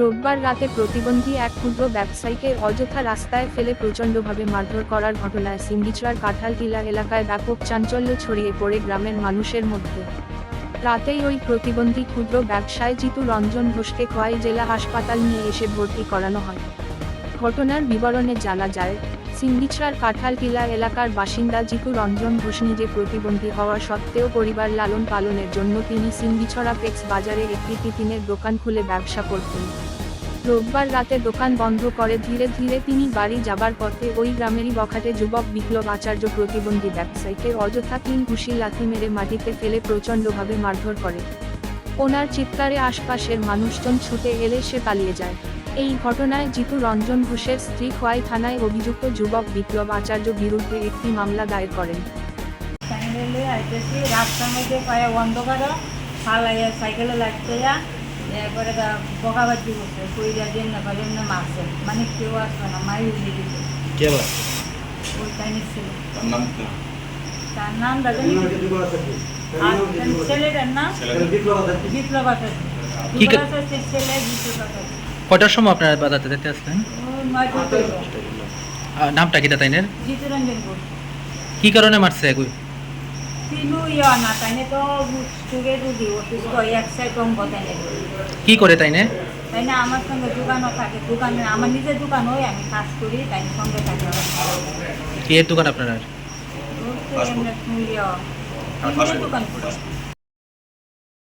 রোববার রাতে প্রতিবন্ধী এক ক্ষুদ্র ব্যবসায়ীকে অযথা রাস্তায় ফেলে প্রচণ্ডভাবে মারধর করার ঘটনায় সিঙ্গিচড়ার কাঁঠালটিলা এলাকায় ব্যাপক চাঞ্চল্য ছড়িয়ে পড়ে গ্রামের মানুষের মধ্যে। রাতেই ওই প্রতিবন্ধী ক্ষুদ্র ব্যবসায় জিতু রঞ্জন ঘোষকে খোয়াই জেলা হাসপাতাল নিয়ে এসে ভর্তি করানো হয়। ঘটনার বিবরণে জানা যায় সিন্দিছড়ার কাঁঠালটিলা এলাকার বাসিন্দা জিতু রঞ্জন ঘোষ নিজে প্রতিবন্ধী হওয়া সত্ত্বেও পরিবার লালন পালনের জন্য তিনি সিন্দিছড়া পেক্স বাজারে একটি টিফিনের দোকান খুলে ব্যবসা করতেন। রোববার রাতে দোকান বন্ধ করে ধীরে ধীরে তিনি বাড়ি যাবার পথে ওই গ্রামেরই বখাটে যুবক বিপ্লব আচার্য প্রতিবন্ধী ব্যবসায়ীকে অযথা তিন ঘুষি লাথি মেরে মাটিতে ফেলে প্রচণ্ডভাবে মারধর করে। ওনার চিৎকারে আশপাশের মানুষজন ছুটে এলে সে পালিয়ে যায়। এই ঘটনায় জিতু রঞ্জন ঘোষের স্ত্রী খোয়াই থানায় অভিযুক্ত যুবক বিপ্লব আচার্য বিরুদ্ধে একটি মামলা দায়ের করেন। সাইকেলে রাস্তার মধ্যে পায়ে বন্ধ করো সাইকেলে লাগতে যা এরপরে বকাবাজি করছে কইরা দিয়ে না করে এমনি মারছে। মানে কেউ আসবে না মাই উঠে দিতে কে ওই টাইমে ছিল। তার নাম ছেলেটার নাম? বিপ্লব আছে বিপ্লব আছে ছেলে বিপ্লব আছে কটার সময় আপনারা বাজারতে যেতে আসলেন? নামটা কি তাইনের? কি কারণে মারছে এগুই কি করে তাইনে? তাই না আমার সঙ্গে দোকানও থাকে দোকানে আমার নিজের দোকান হয় আমি কাজ করি তাই সঙ্গে থাকে। কি দোকান আপনার? দোকান।